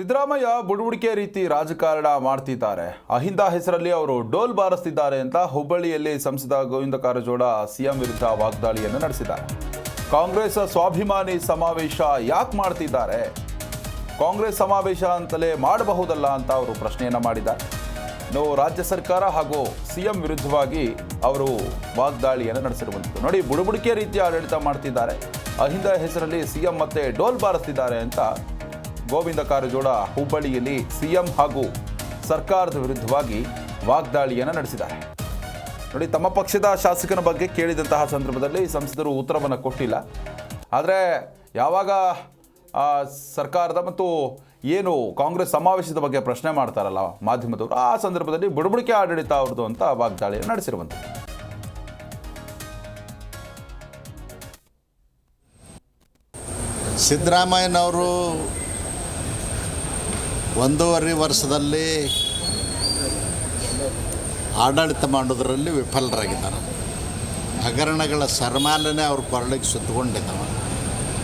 ಸಿದ್ದರಾಮಯ್ಯ ಬುಡುಬುಡಿಕೆ ರೀತಿ ರಾಜಕಾರಣ ಮಾಡ್ತಿದ್ದಾರೆ. ಅಹಿಂದ ಹೆಸರಲ್ಲಿ ಅವರು ಡೋಲ್ ಬಾರಿಸ್ತಿದ್ದಾರೆ ಅಂತ ಹುಬ್ಬಳ್ಳಿಯಲ್ಲಿ ಸಂಸದ ಗೋವಿಂದ ಕಾರಜೋಳ ಸಿಎಂ ವಿರುದ್ಧ ವಾಗ್ದಾಳಿಯನ್ನು ನಡೆಸಿದ್ದಾರೆ. ಕಾಂಗ್ರೆಸ್ ಸ್ವಾಭಿಮಾನಿ ಸಮಾವೇಶ ಯಾಕೆ ಮಾಡ್ತಿದ್ದಾರೆ? ಕಾಂಗ್ರೆಸ್ ಸಮಾವೇಶ ಅಂತಲೇ ಮಾಡಬಹುದಲ್ಲ ಅಂತ ಅವರು ಪ್ರಶ್ನೆಯನ್ನು ಮಾಡಿದ್ದಾರೆ. ಇನ್ನು ರಾಜ್ಯ ಸರ್ಕಾರ ಹಾಗೂ ಸಿಎಂ ವಿರುದ್ಧವಾಗಿ ಅವರು ವಾಗ್ದಾಳಿಯನ್ನು ನಡೆಸಿರುವಂಥದ್ದು. ನೋಡಿ, ಬುಡುಬುಡಿಕೆ ರೀತಿಯ ಆಡಳಿತ ಮಾಡ್ತಿದ್ದಾರೆ. ಅಹಿಂದ ಹೆಸರಲ್ಲಿ ಸಿಎಂ ಮತ್ತೆ ಡೋಲ್ ಬಾರಿಸ್ತಿದ್ದಾರೆ ಅಂತ ಗೋವಿಂದ ಕಾರಜೋಳ ಹುಬ್ಬಳ್ಳಿಯಲ್ಲಿ ಸಿಎಂ ಹಾಗೂ ಸರ್ಕಾರದ ವಿರುದ್ಧವಾಗಿ ವಾಗ್ದಾಳಿಯನ್ನು ನಡೆಸಿದ್ದಾರೆ. ನೋಡಿ, ತಮ್ಮ ಪಕ್ಷದ ಶಾಸಕನ ಬಗ್ಗೆ ಕೇಳಿದಂತಹ ಸಂದರ್ಭದಲ್ಲಿ ಸಂಸದರು ಉತ್ತರವನ್ನು ಕೊಟ್ಟಿಲ್ಲ. ಆದರೆ ಯಾವಾಗ ಸರ್ಕಾರದ ಮತ್ತು ಏನು ಕಾಂಗ್ರೆಸ್ ಸಮಾವೇಶದ ಬಗ್ಗೆ ಪ್ರಶ್ನೆ ಮಾಡ್ತಾರಲ್ಲ ಮಾಧ್ಯಮದವರು, ಆ ಸಂದರ್ಭದಲ್ಲಿ ಬುಡಬುಡಿಕೆ ಆಡಳಿತ ಅವ್ರದ್ದು ಅಂತ ವಾಗ್ದಾಳಿಯನ್ನು ನಡೆಸಿರುವಂಥದ್ದು. ಸಿದ್ದರಾಮಯ್ಯನವರು ಒಂದೂವರೆ ವರ್ಷದಲ್ಲಿ ಆಡಳಿತ ಮಾಡೋದರಲ್ಲಿ ವಿಫಲರಾಗಿದ್ದಾರೆ. ಹಗರಣಗಳ ಸರಮಾಲನೆ ಅವ್ರ ಕೊರಳಿಗೆ ಸುತ್ತಕೊಂಡಿದ್ದಾವೆ.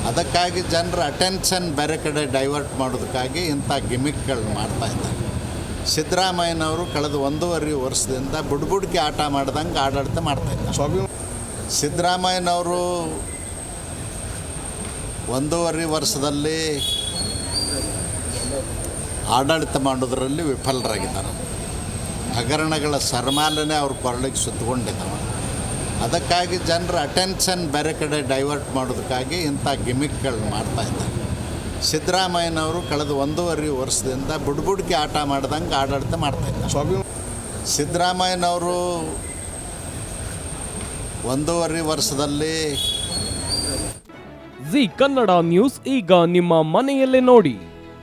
ಅದಕ್ಕಾಗಿ ಜನರ ಅಟೆನ್ಷನ್ ಬೇರೆ ಕಡೆ ಡೈವರ್ಟ್ ಮಾಡೋದಕ್ಕಾಗಿ ಇಂಥ ಗಿಮಿಕ್ಗಳನ್ನ ಮಾಡ್ತಾ ಇದ್ದಾರೆ. ಸಿದ್ದರಾಮಯ್ಯನವರು ಕಳೆದ ಒಂದೂವರೆ ವರ್ಷದಿಂದ ಬುಡ್ಬುಡ್ಕಿ ಆಟ ಮಾಡ್ದಂಗೆ ಆಡಳಿತ ಮಾಡ್ತಾ ಇದ್ದಾರೆ. ಸಿದ್ದರಾಮಯ್ಯನವರು ಒಂದೂವರೆ ವರ್ಷದಲ್ಲಿ ಆಡಳಿತ ಮಾಡೋದರಲ್ಲಿ ವಿಫಲರಾಗಿದ್ದಾರೆ. ಹಗರಣಗಳ ಸರಮಾಲನೆ ಅವ್ರ ಕೊರಳಿಗೆ ಸುತ್ತಕೊಂಡಿದ್ದಾವೆ. ಅದಕ್ಕಾಗಿ ಜನರ ಅಟೆನ್ಷನ್ ಬೇರೆ ಕಡೆ ಡೈವರ್ಟ್ ಮಾಡೋದಕ್ಕಾಗಿ ಇಂಥ ಗಿಮಿಕ್ಗಳನ್ನ ಮಾಡ್ತಾ ಇದ್ದಾರೆ. ಸಿದ್ದರಾಮಯ್ಯನವರು ಕಳೆದ ಒಂದೂವರೆ ವರ್ಷದಿಂದ ಬುಡ್ಬುಡ್ಕಿ ಆಟ ಮಾಡ್ದಂಗೆ ಆಡಳಿತ ಮಾಡ್ತಾ ಇದ್ದಾರೆ. ಸಿದ್ದರಾಮಯ್ಯನವರು ಒಂದೂವರೆ ವರ್ಷದಲ್ಲಿ ಜಿ ಕನ್ನಡ ನ್ಯೂಸ್ ಈಗ ನಿಮ್ಮ ಮನೆಯಲ್ಲೇ ನೋಡಿ.